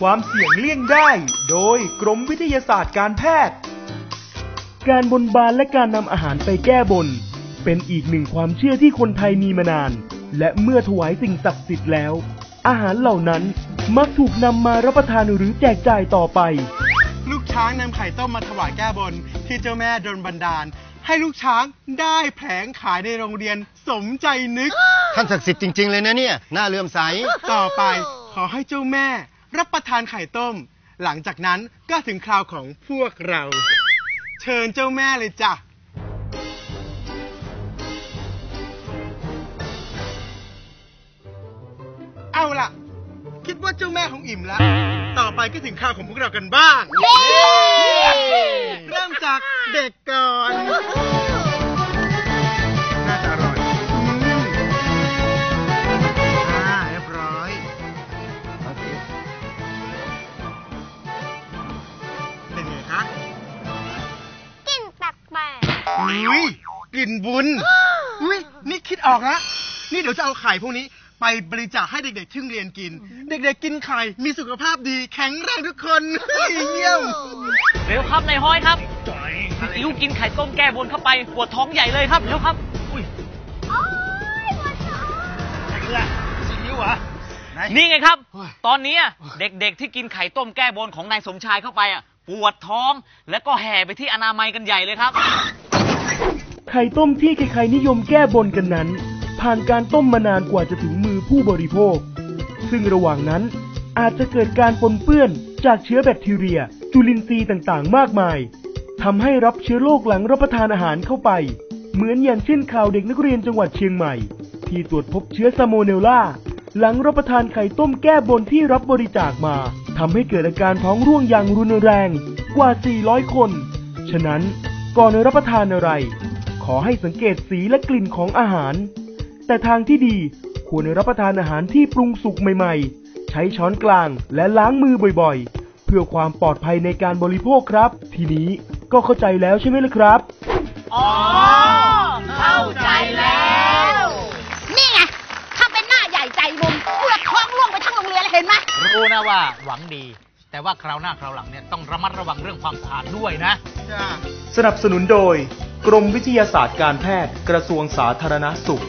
ความเสี่ยงเลี่ยงได้ โดยกรมวิทยาศาสตร์การแพทย์ การบนบานและการนำอาหารไปแก้บน เป็นอีกหนึ่งความเชื่อที่คนไทยมีมานาน และเมื่อถวายสิ่งศักดิ์สิทธิ์แล้ว อาหารเหล่านั้นมักถูกนำมารับประทานหรือแจกจ่ายต่อไป ลูกช้างนำไข่ต้มมาถวายแก้บนที่เจ้าแม่ดลบันดาล ให้ลูกช้างได้แผงขายในโรงเรียนสมใจนึก ท่านศักดิ์สิทธิ์จริง ๆ เลยนะเนี่ย น่าเลื่อมใส ต่อไปขอให้เจ้าแม่ รับประทานไข่ต้ม หลังจากนั้นก็ถึงคราวของพวกเรา เชิญเจ้าแม่เลยจ้ะ เอาล่ะ คิดว่าเจ้าแม่ของอิ่มแล้ว ต่อไปก็ถึงคราวของพวกเรากันบ้าง อุ้ยกลิ่นบุญอุ้ยนี่คิดออกแล้วนี่เดี๋ยวจะเอาไข่พวกนี้ ไปบริจาคให้เด็กๆที่โรงเรียนกิน เด็กๆกินไข่มีสุขภาพดีแข็งแรงทุกคนเยี่ยมเร็วครับนายห้อยครับอิ๋วกินไข่ต้มแก้บนเข้าไปปวดท้องใหญ่เลยครับเร็วครับ อุ้ยๆโอ้ยปวดท้องนี่ไงครับโอ้ยตอนนี้เด็กๆที่กินไข่ต้มแก้บนของนายสมชายเข้าไปอะปวดท้อง แล้วก็แห่ไปที่อนามัยกันใหญ่เลยครับ ไข่ต้มที่ใครๆนิยมแก้บนกันนั้น ผ่านการต้มมานานกว่าจะถึงมือผู้บริโภค ซึ่งระหว่างนั้นอาจจะเกิดการปนเปื้อนจากเชื้อแบคทีเรีย จุลินทรีย์ต่างๆ มากมายทำให้รับเชื้อโรคหลังรับประทานอาหารเข้าไป เหมือนอย่างเช่นข่าวเด็กนักเรียนจังหวัดเชียงใหม่ ที่ตรวจพบเชื้อซาโมเนลลาหลังรับประทานไข่ต้มแก้บนที่รับบริจาคมาทำให้เกิดอาการท้องร่วงอย่างรุนแรงกว่า 400 คน ฉะนั้น ก่อนรับประทานอะไร ขอให้สังเกตสีและกลิ่นของอาหาร แต่ทางที่ดีควรรับประทานอาหารที่ปรุงสุกใหม่ ๆ ใช้ช้อนกลางและล้างมือบ่อยๆ เพื่อความปลอดภัยในการบริโภคครับ ทีนี้ก็เข้าใจแล้วใช่ไหมล่ะครับ อ๋อ เข้าใจแล้ว นี่ไงถ้าเป็นหน้าใหญ่ใจบุญปวดท้องร่วงไปทั้งโรงเรียนเลยเห็นไหมรู้นะว่าหวังดี แต่ว่าคราวหน้าคราวหลังเนี่ยต้องระมัดระวังเรื่องความสะอาดด้วยนะ สนับสนุนโดย กรมวิทยาศาสตร์การแพทย์กระทรวงสาธารณสุข